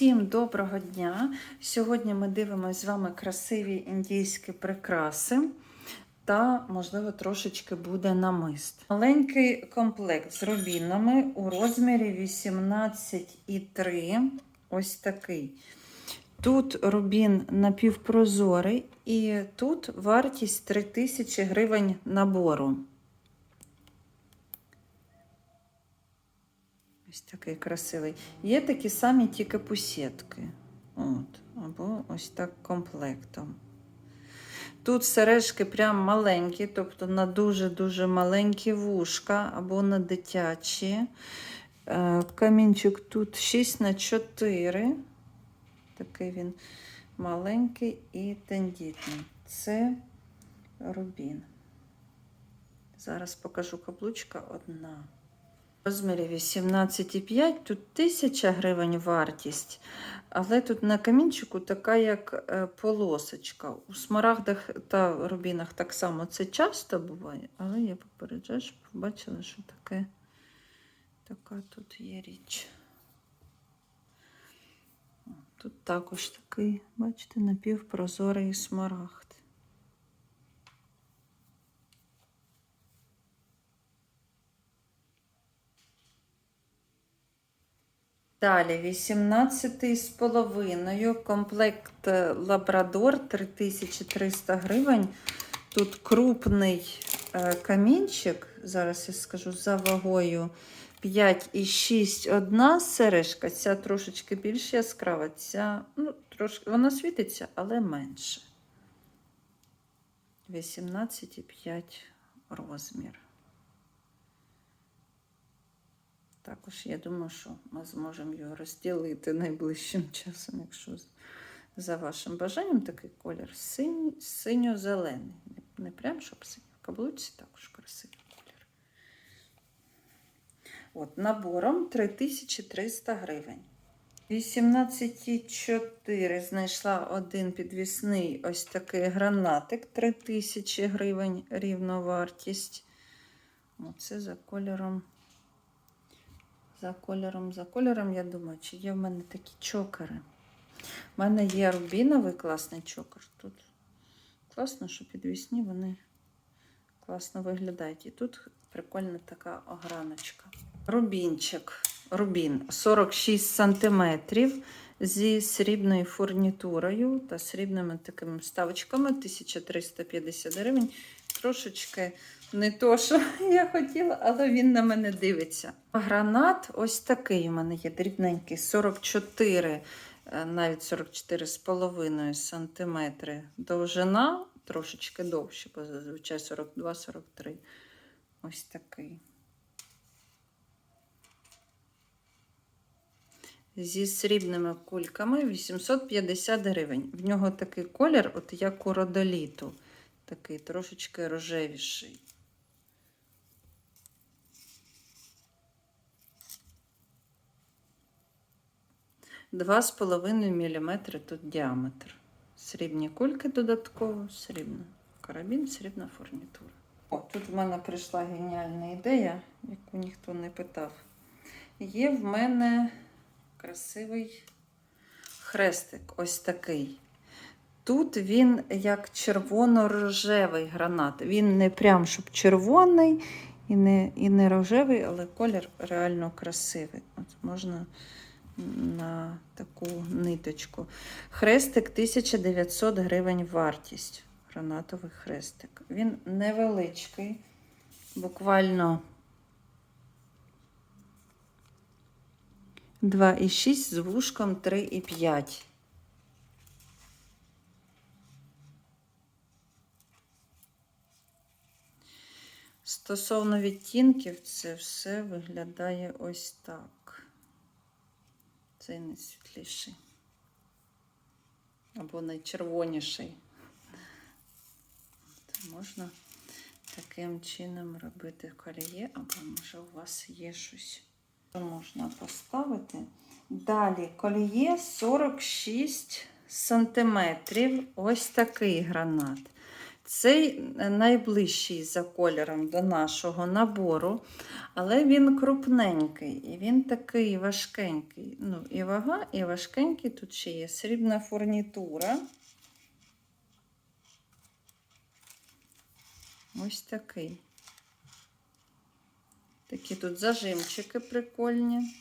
Всім доброго дня! Сьогодні ми дивимося з вами красиві індійські прикраси та, можливо, трошечки буде намист. Маленький комплект з рубінами у розмірі 18,3. Ось такий. Тут рубін напівпрозорий, і тут вартість 3000 гривень набору. Ось такий красивий. Є такі самі тільки пусетки. От, або ось так комплектом. Тут сережки прям маленькі, тобто на дуже-дуже маленькі вушка або на дитячі. Е, Камінчик тут 6 на 4. Такий він маленький і тендітний. Це рубін. Зараз покажу каблучка одна. Розмірі 18,5, тут 1000 гривень вартість, але тут на камінчику така як е, полосочка. У смарагдах та рубінах так само це часто буває, але я попереджаю, щоб побачила, що таке така тут є річ. Тут також такий, бачите, напівпрозорий смарагд. Далі 18 з половиною. Комплект е, Лабрадор 3300 гривень. Тут крупний е, камінчик, зараз я скажу за вагою 5,6 одна сережка. Ця трошечки більш яскрава, ця ну, трошки, вона світиться, але менше. 18,5 розмір. Також я думаю, що ми зможемо його розділити найближчим часом, якщо за вашим бажанням такий колір синь, синьо-зелений. Не, прям, щоб синій. В каблучці також красивий колір. От, набором 3300 гривень. 18,4 знайшла один підвісний ось такий гранатик 3000 гривень рівно вартість. Оце за кольором. За кольором, за кольором, я думаю, чи є в мене такі чокери. У мене є рубіновий класний чокер. Тут класно, що підвісні вони класно виглядають. І тут прикольна така ограночка. Рубінчик. Рубін 46 см зі срібною фурнітурою та срібними такими вставочками 1350 гривень. Трошечки не то, що я хотіла, але він на мене дивиться. Гранат ось такий у мене є дрібненький, 44, е, навіть 44 з половиною сантиметри довжина, трошечки довше, бо зазвичай 42-43. Ось такий. Зі срібними кульками 850 гривень. В нього такий колір, от як у родоліту, такий трошечки рожевіший. Два з половиною міліметри тут діаметр. Срібні кульки додатково, срібна карабін, срібна фурнітура. О, тут в мене прийшла геніальна ідея, яку ніхто не питав. Є в мене красивий хрестик, ось такий. Тут він як червоно-рожевий гранат. Він не прям щоб червоний і не, і не рожевий, але колір реально красивий. От можна на таку ниточку. Хрестик 1900 гривень вартість. Гранатовий хрестик. Він невеличкий, буквально 2,6 з вушком 3,5. Стосовно відтінків, це все виглядає ось так. Цей найсвітліший. Або найчервоніший. То можна таким чином робити кольє, або може у вас є щось. що Можна поставити. Далі кольє 46 сантиметрів. Ось такий гранат. Цей найближчий за кольором до нашого набору, але він крупненький і він такий важкенький. Ну, і вага, і важкенький. Тут ще є срібна фурнітура. Ось такий. Такі тут зажимчики прикольні.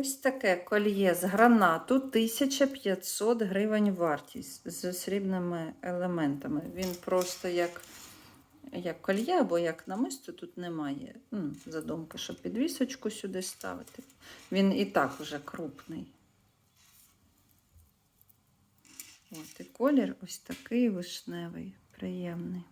Ось таке кольє з гранату 1500 гривень вартість з срібними елементами. Він просто як, як кольє або як намисто, тут немає ну, задумки, щоб підвісочку сюди ставити. Він і так вже крупний. От і колір ось такий вишневий, приємний.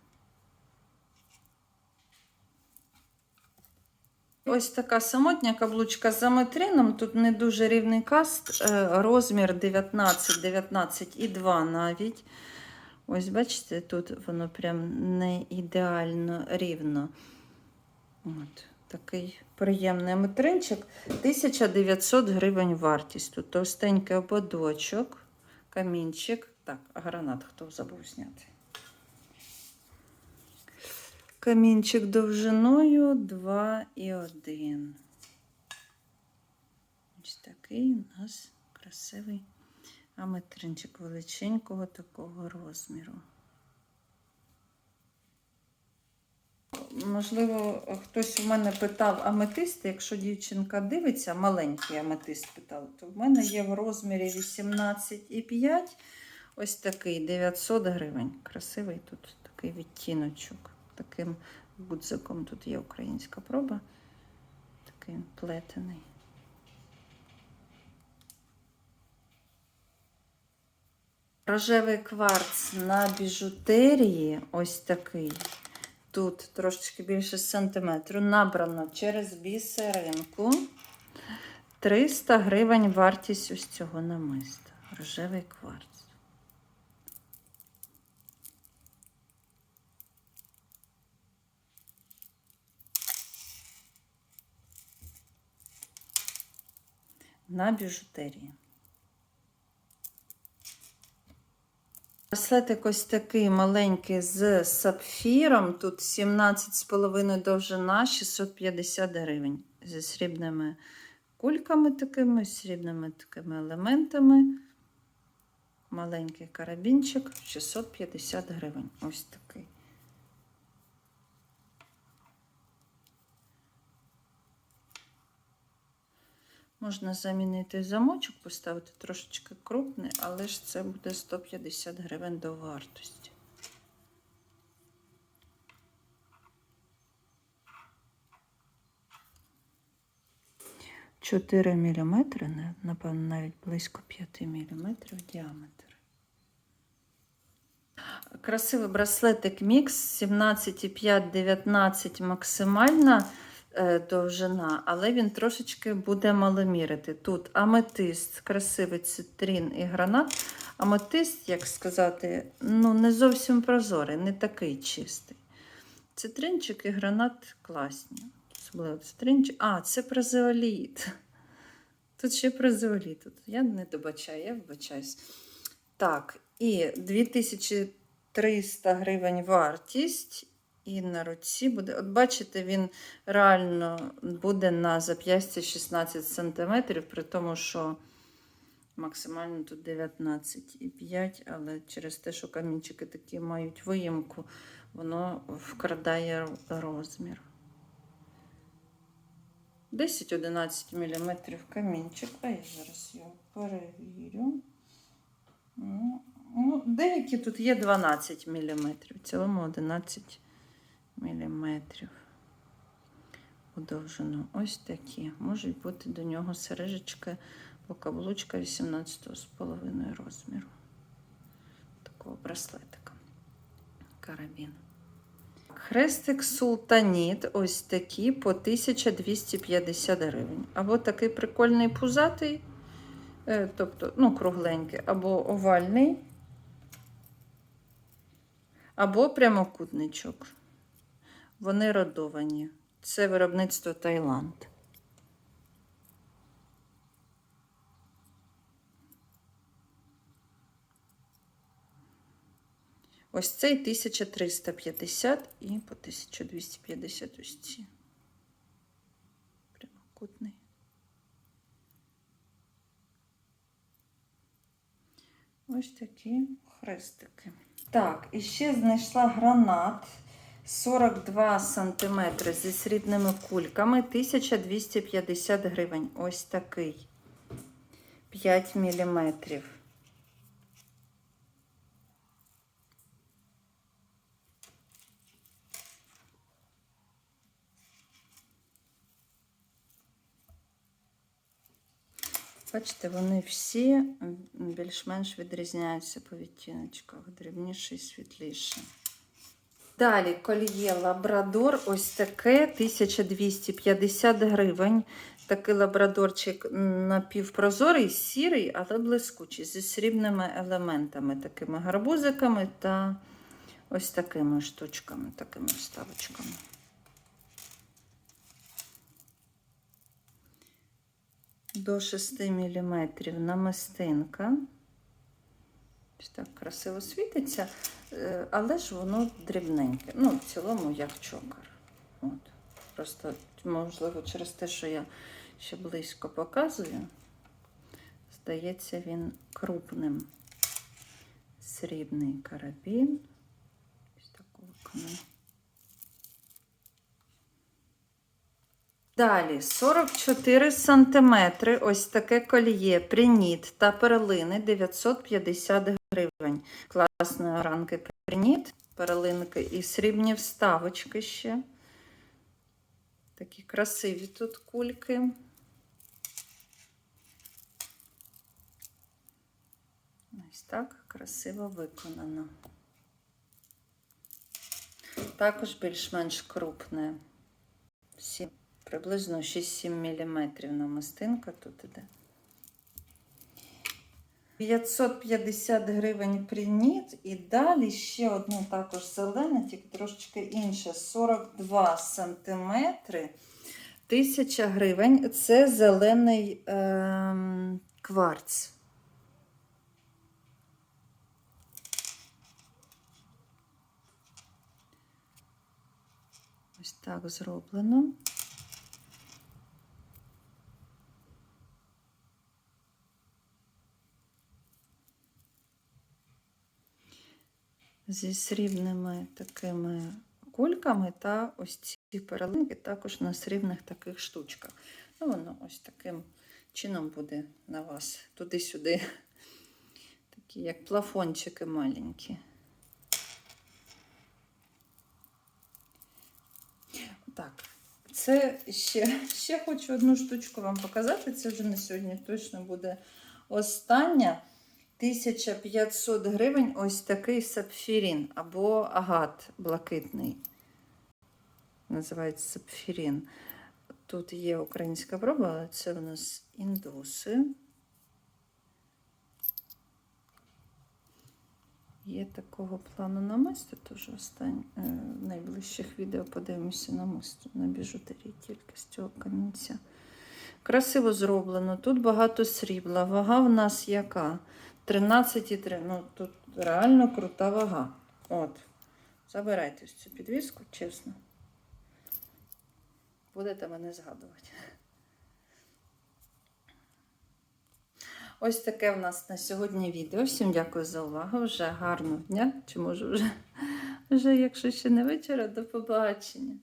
Ось така самотня каблучка з аметрином. Тут не дуже рівний каст, е, розмір 19, 19 і 2 навіть. Ось, бачите, тут воно прям не ідеально рівно. От, Такий приємний аметринчик. 1900 гривень вартість. Тут товстенький ободочок, камінчик. Так, гранат хто забув зняти? Камінчик довжиною 2,1. Ось такий у нас красивий аметринчик величенького такого розміру. Можливо, хтось у мене питав аметист. Якщо дівчинка дивиться, маленький аметист питав, то в мене є в розмірі 18,5. Ось такий 900 гривень. Красивий тут такий відтіночок таким гудзиком. Тут є українська проба. Такий плетений. Рожевий кварц на біжутерії, ось такий. Тут трошечки більше сантиметру. Набрано через бісеринку. 300 гривень вартість ось цього намиста. Рожевий кварц. На біжутерії. Браслетик ось такий маленький з сапфіром. Тут 17,5 довжина, 650 гривень. Зі срібними кульками такими, срібними такими елементами. Маленький карабінчик, 650 гривень. Ось такий. Можна замінити замочок, поставити трошечки крупний, але ж це буде 150 гривень до вартості. Чотири міліметри, напевно, навіть близько 5 міліметрів діаметр. Красивий браслетик мікс 17,5-19 максимальна. Е, довжина, але він трошечки буде маломірити. Тут аметист, красивий цитрин і гранат. Аметист, як сказати, ну не зовсім прозорий, не такий чистий. Цитринчик і гранат класні. Особливо цитринчик. А, це прозеоліт. Тут ще прозеоліт. Я не добачаю, я вибачаюсь. Так, і 2300 гривень вартість. І на руці буде. От бачите, він реально буде на зап'ясті 16 см, при тому, що максимально тут 19,5, але через те, що камінчики такі мають виїмку, воно вкрадає розмір. 10-11 мм камінчик, а я зараз його перевірю. Ну, Деякі тут є 12 мм, в цілому 11 мм у довжину. Ось такі. Можуть бути до нього сережечки або каблучка 18,5 розміру. Такого браслетика. Карабін. Хрестик султаніт, ось такі по 1250 гривень. Або такий прикольний пузатий, е, тобто, ну, кругленький, або овальний, або прямокутничок. Вони родовані. Це виробництво Таїланд. Ось цей 1350 і по 1250 ось ці. Прямокутний. Ось такі хрестики. Так, і ще знайшла гранат 42 см зі срібними кульками, 1250 гривень. Ось такий. 5 міліметрів. Бачите, вони всі більш-менш відрізняються по відтіночках, дрібніше і світліше. Далі кольє Лабрадор, ось таке 1250 гривень. Такий лабрадорчик напівпрозорий, сірий, але блискучий, зі срібними елементами, такими гарбузиками та ось такими штучками, такими вставочками. До 6 мм намистинка. Ось так красиво світиться, е, але ж воно дрібненьке. Ну, в цілому, як чокер. От. Просто, можливо, через те, що я ще близько показую, здається, він крупним. Срібний карабін. Ось такого виконання. Далі 44 сантиметри. Ось таке кольє, приніт та перлини 950 гривень. Класної ранки приніт, перлинки і срібні вставочки ще. Такі красиві тут кульки. Ось так красиво виконано. Також більш-менш крупне. Всі приблизно 6-7 мм намистинка тут іде. 550 гривень приніт. І далі ще одну також зелене, тільки трошечки інше. 42 сантиметри. 1000 гривень. Це зелений ем, кварц. Ось так зроблено. Зі срібними такими кульками та ось ці перелинки також на срібних таких штучках. Ну, воно ось таким чином буде на вас туди-сюди. Такі, як плафончики маленькі. Так, це ще, ще хочу одну штучку вам показати. Це вже на сьогодні точно буде остання. 1500 гривень ось такий сапфірін або агат блакитний. Називається сапфірін. Тут є українська проба, але це у нас індуси. Є такого плану намисто, тож останнє е, в найближчих відео подивимося намисто на біжутерії тільки з цього камінця. Красиво зроблено. Тут багато срібла. Вага в нас яка? 13,3. Ну, тут реально крута вага. От. Забирайте цю підвіску, чесно. Будете мене згадувати. Ось таке в нас на сьогодні відео. Всім дякую за увагу. Вже гарного дня. Чи може вже, вже якщо ще не вечора, до побачення.